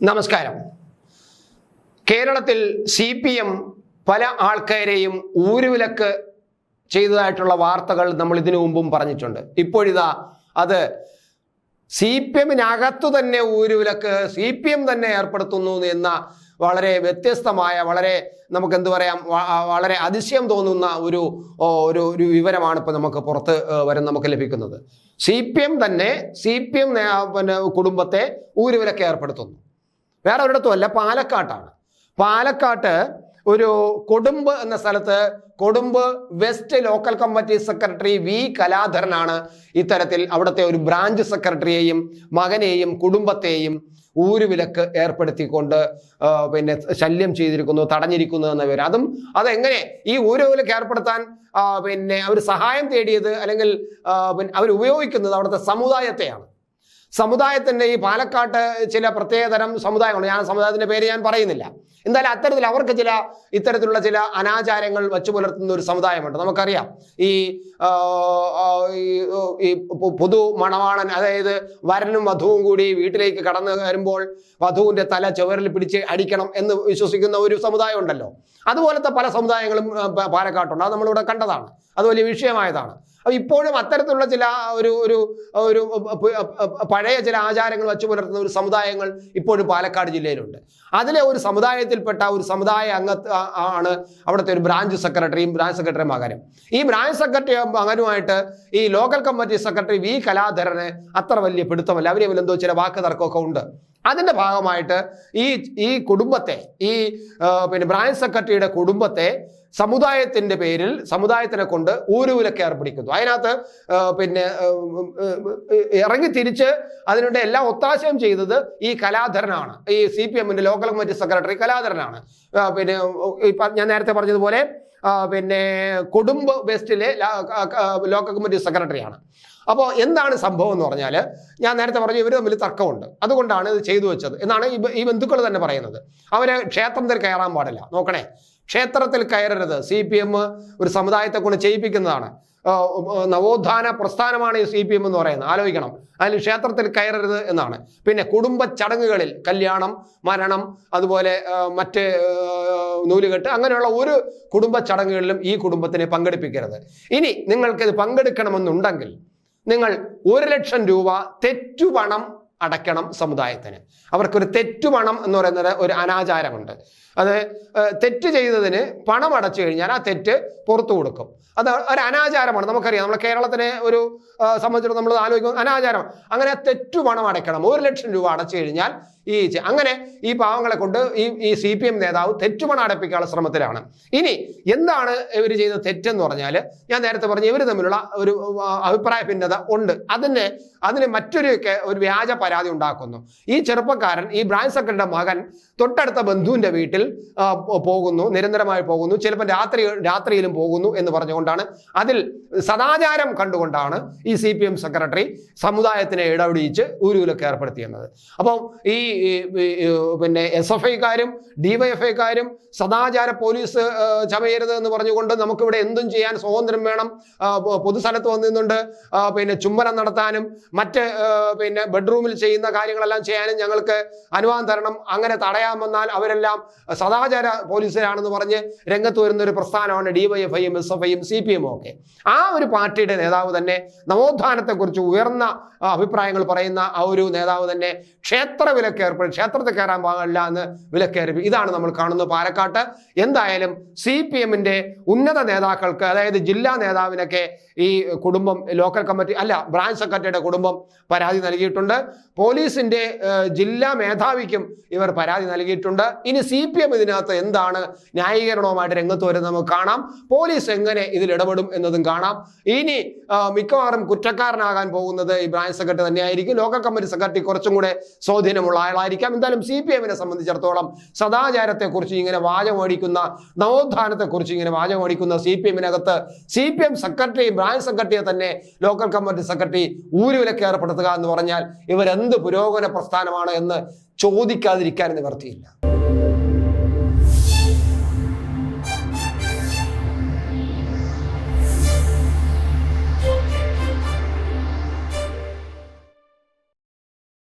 നമസ്കാരം. കേരളത്തിൽ C P M പല ആൾക്കാരെയും ഊരുവിലക്ക് ചെയ്തതായിട്ടുള്ള വാർത്തകൾ നമ്മൾ ഇതിനു മുമ്പും പറഞ്ഞിട്ടുണ്ട്. ഇപ്പോഴിതാ അത് സി പി എമ്മിനകത്തു തന്നെ ഊരുവിലക്ക് സി പി എം തന്നെ ഏർപ്പെടുത്തുന്നു എന്ന വളരെ വ്യത്യസ്തമായ വളരെ നമുക്ക് എന്ത് പറയാം വളരെ അതിശയം തോന്നുന്ന ഒരു ഒരു ഒരു വിവരമാണ് ഇപ്പോൾ നമുക്ക് പുറത്ത് വരും നമുക്ക് ലഭിക്കുന്നത്. സി പി എം തന്നെ സി പി എം പിന്നെ കുടുംബത്തെ ഊരുവിലക്ക് ഏർപ്പെടുത്തുന്നു. വേറെ ഒരിടത്തുമല്ല പാലക്കാട്ടാണ്. പാലക്കാട്ട് ഒരു കൊടുമ്പ് എന്ന സ്ഥലത്ത് Kodumbu west local committee secretary V കലാധരനാണ്. ഇത്തരത്തിൽ അവിടുത്തെ ഒരു ബ്രാഞ്ച് സെക്രട്ടറിയെയും മകനെയും കുടുംബത്തെയും ഊരുവിലക്ക് ഏർപ്പെടുത്തിക്കൊണ്ട് പിന്നെ ശല്യം ചെയ്തിരിക്കുന്നു തടഞ്ഞിരിക്കുന്നു എന്ന വിവരം. അതും അതെങ്ങനെ ഈ ഊരുവിലക്ക് ഏർപ്പെടുത്താൻ പിന്നെ അവർ സഹായം തേടിയത് അല്ലെങ്കിൽ അവർ ഉപയോഗിക്കുന്നത് അവിടുത്തെ സമുദായത്തെയാണ്. സമുദായത്തിന്റെ ഈ പാലക്കാട്ട് ചില പ്രത്യേകതരം സമുദായങ്ങളുണ്ട്. ഞാൻ സമുദായത്തിന്റെ പേര് ഞാൻ പറയുന്നില്ല. എന്തായാലും അത്തരത്തിൽ അവർക്ക് ചില ഇത്തരത്തിലുള്ള ചില അനാചാരങ്ങൾ വച്ചു പുലർത്തുന്ന ഒരു സമുദായമുണ്ട്. നമുക്കറിയാം. ഈ ഈ, പുതു മണവാളൻ അതായത് വരനും വധുവും കൂടി വീട്ടിലേക്ക് കടന്നു വരുമ്പോൾ വധുവിന്റെ തല ചുവരിൽ പിടിച്ച് അടിക്കണം എന്ന് വിശ്വസിക്കുന്ന ഒരു സമുദായം ഉണ്ടല്ലോ അതുപോലത്തെ പല സമുദായങ്ങളും പാലക്കാട്ടുണ്ട്. അത് നമ്മളിവിടെ കണ്ടതാണ്. അത് വലിയ വിഷയമായതാണ്. അപ്പോൾ ഇപ്പോഴും അത്തരത്തിലുള്ള ചില ഒരു ഒരു ഒരു പഴയ ചില ആചാരങ്ങൾ വച്ചു പുലർത്തുന്ന ഒരു സമുദായങ്ങൾ ഇപ്പോഴും പാലക്കാട് ജില്ലയിലുണ്ട്. അതിലെ ഒരു സമുദായത്തിൽപ്പെട്ട ഒരു സമുദായ അംഗ ആ- ആണ് അവിടുത്തെ ഒരു ബ്രാഞ്ച് സെക്രട്ടറിയും ബ്രാഞ്ച് സെക്രട്ടറി മകനും. ഈ ബ്രാഞ്ച് സെക്രട്ടറി മകനുമായിട്ട് ഈ ലോക്കൽ കമ്മിറ്റി സെക്രട്ടറി വി കലാധരന് അത്ര വലിയ പിടുത്തമല്ല. അവരെ എന്തോ ചില വാക്ക് തർക്കമൊക്കെ ഉണ്ട്. അതിന്റെ ഭാഗമായിട്ട് ഈ ഈ കുടുംബത്തെ ഈ പിന്നെ ബ്രാഞ്ച് സെക്രട്ടറിയുടെ കുടുംബത്തെ സമുദായത്തിന്റെ പേരിൽ സമുദായത്തിനെ കൊണ്ട് ഊരുവിലൊക്കെ ഏർപ്പിടിക്കുന്നു. അതിനകത്ത് പിന്നെ ഇറങ്ങി തിരിച്ച് അതിനുണ്ട് എല്ലാം ഒത്താശയം ചെയ്തത് ഈ കലാധരനാണ്. ഈ സി പി എമ്മിന്റെ ലോക്കൽ കമ്മിറ്റി സെക്രട്ടറി കലാധരനാണ്. പിന്നെ ഞാൻ നേരത്തെ പറഞ്ഞതുപോലെ പിന്നെ കൊടുമ്പ് വെസ്റ്റിലെ ലോക്കൽ കമ്മിറ്റി സെക്രട്ടറിയാണ് അപ്പോൾ എന്താണ് സംഭവം എന്ന് പറഞ്ഞാൽ ഞാൻ നേരത്തെ പറഞ്ഞു ഇവർ തമ്മിൽ തർക്കമുണ്ട്. അതുകൊണ്ടാണ് ഇത് ചെയ്തു വെച്ചത്. എന്നാണ് ഈ ബന്ധുക്കൾ തന്നെ പറയുന്നത്. അവർ ക്ഷേത്രത്തിൽ കയറാൻ പാടില്ല. നോക്കണേ. ക്ഷേത്രത്തിൽ കയറരുത്. സി പി എം ഒരു സമുദായത്തെ കൊണ്ട് ചെയ്യിപ്പിക്കുന്നതാണ് നവോത്ഥാന പ്രസ്ഥാനമാണ് ഈ സി പി എം എന്ന് പറയുന്നത്. ആലോചിക്കണം. അതിൽ ക്ഷേത്രത്തിൽ കയറരുത് എന്നാണ്. പിന്നെ കുടുംബ ചടങ്ങുകളിൽ കല്യാണം മരണം അതുപോലെ മറ്റ് നൂലുകെട്ട് അങ്ങനെയുള്ള ഒരു കുടുംബ ചടങ്ങുകളിലും ഈ കുടുംബത്തിനെ പങ്കെടുപ്പിക്കരുത്. ഇനി നിങ്ങൾക്കിത് പങ്കെടുക്കണമെന്നുണ്ടെങ്കിൽ നിങ്ങൾ ഒരു ലക്ഷം രൂപ തെറ്റുപണം അടയ്ക്കണം സമുദായത്തിന്. അവർക്കൊരു തെറ്റുപണം എന്ന് പറയുന്നത് ഒരു അനാചാരമുണ്ട്. അത് തെറ്റ് ചെയ്തതിന് പണം അടച്ചു കഴിഞ്ഞാൽ ആ തെറ്റ് പുറത്തു കൊടുക്കും. അത് ഒരു അനാചാരമാണ്. നമുക്കറിയാം നമ്മൾ കേരളത്തിനെ ഒരു സംബന്ധിച്ചിടത്തോളം നമ്മൾ ആലോചിക്കും അനാചാരം അങ്ങനെ തെറ്റു പണം അടയ്ക്കണം. ഒരു ലക്ഷം രൂപ അടച്ചു കഴിഞ്ഞാൽ ഈ അങ്ങനെ ഈ പാവങ്ങളെ കൊണ്ട് ഈ ഈ സി പി എം നേതാവ് തെറ്റുപണം അടപ്പിക്കാനുള്ള ശ്രമത്തിലാണ്. ഇനി എന്താണ് ഇവർ ചെയ്ത തെറ്റെന്ന് പറഞ്ഞാൽ ഞാൻ നേരത്തെ പറഞ്ഞു ഇവർ തമ്മിലുള്ള ഒരു അഭിപ്രായ ഭിന്നത ഉണ്ട്. അതിന് അതിന് മറ്റൊരു ഒരു വ്യാജ പരാതി ഉണ്ടാക്കുന്നു. ഈ ചെറുപ്പക്കാരൻ ഈ ബ്രാഞ്ച് സെക്രട്ടറിയുടെ മകൻ തൊട്ടടുത്ത ബന്ധുവിന്റെ വീട്ടിൽ പോകുന്നു നിരന്തരമായി പോകുന്നു ചിലപ്പോൾ രാത്രി രാത്രിയിലും പോകുന്നു എന്ന് പറഞ്ഞുകൊണ്ടാണ് അതിൽ സദാചാരം കണ്ടുകൊണ്ടാണ് ഈ സി പി എം സെക്രട്ടറി സമുദായത്തിനെ ഇടപെടിച്ച് ഊരുവിലൊക്കെ ഏർപ്പെടുത്തിയത് അപ്പം ഈ പിന്നെ എസ് എഫ് ഐക്കാരും ഡിവൈഎഫ്ഐക്കാരും സദാചാര പോലീസ് ചമയരുത് എന്ന് പറഞ്ഞുകൊണ്ട് നമുക്കിവിടെ എന്തും ചെയ്യാൻ സ്വാതന്ത്ര്യം വേണം. പൊതുസ്ഥലത്ത് വന്നിരുന്നുണ്ട്. പിന്നെ ചുംബനം നടത്താനും മറ്റ് പിന്നെ ബെഡ്റൂമിൽ ചെയ്യുന്ന കാര്യങ്ങളെല്ലാം ചെയ്യാനും ഞങ്ങൾക്ക് അനുവാദം തരണം. അങ്ങനെ തടയാൻ വന്നാൽ അവരെല്ലാം സദാചാര പോലീസുകാരാണെന്ന് പറഞ്ഞ് രംഗത്ത് വരുന്ന ഒരു പ്രസ്ഥാനമാണ് ഡിവൈഎഫ്ഐയും എസ് എഫ് ഐയും സി പി എമ്മും ഒക്കെ. ആ ഒരു പാർട്ടിയുടെ നേതാവ് തന്നെ നവോത്ഥാനത്തെക്കുറിച്ച് ഉയർന്ന അഭിപ്രായങ്ങൾ പറയുന്ന ആ ഒരു നേതാവ് തന്നെ ക്ഷേത്ര വിലക്ക് ഏർപ്പെടും ക്ഷേത്രത്തിൽ കയറാൻ പാടില്ല എന്ന് വിലക്കേറി ഇതാണ് നമ്മൾ കാണുന്നത് പാലക്കാട്ട്. എന്തായാലും സി പി എമ്മിന്റെ ഉന്നത നേതാക്കൾക്ക് അതായത് ജില്ലാ നേതാവിനൊക്കെ ഈ കുടുംബം ലോക്കൽ കമ്മിറ്റി അല്ല ബ്രാഞ്ച് സെക്രട്ടറിയുടെ കുടുംബം പരാതി നൽകിയിട്ടുണ്ട്. പോലീസിന്റെ ജില്ലാ മേധാവിക്കും ഇവർ പരാതി നൽകിയിട്ടുണ്ട്. ഇനി സി പി എം ഇതിനകത്ത് എന്താണ് ന്യായീകരണവുമായിട്ട് രംഗത്ത് വരുന്നത് നമുക്ക് കാണാം. പോലീസ് എങ്ങനെ ഇതിൽ ഇടപെടും എന്നതും കാണാം. ഇനി മിക്കവാറും കുറ്റക്കാരനാകാൻ പോകുന്നത് ബ്രാഞ്ച് സെക്രട്ടറി തന്നെയായിരിക്കും. ലോക്കൽ കമ്മിറ്റി സെക്രട്ടറി കുറച്ചും കൂടെ സ്വാധീനമുള്ള ആളായിരിക്കാം. എന്തായാലും സി പി എമ്മിനെ സംബന്ധിച്ചിടത്തോളം സദാചാരത്തെക്കുറിച്ച് ഇങ്ങനെ വാചമടിക്കുന്ന നവോത്ഥാനത്തെക്കുറിച്ച് ഇങ്ങനെ വാചമടിക്കുന്ന C P എമ്മിനകത്ത് C P M secretary branch സെക്രട്ടറിയെ തന്നെ ലോക്കൽ കമ്മിറ്റി സെക്രട്ടറി ഊരുവിലക്ക് ഏർപ്പെടുത്തുക എന്ന് പറഞ്ഞാൽ ഇവരെന്ത് പുരോഗമന പ്രസ്ഥാനമാണ് എന്ന് ചോദിക്കാതിരിക്കാൻ നിവർത്തിയില്ല.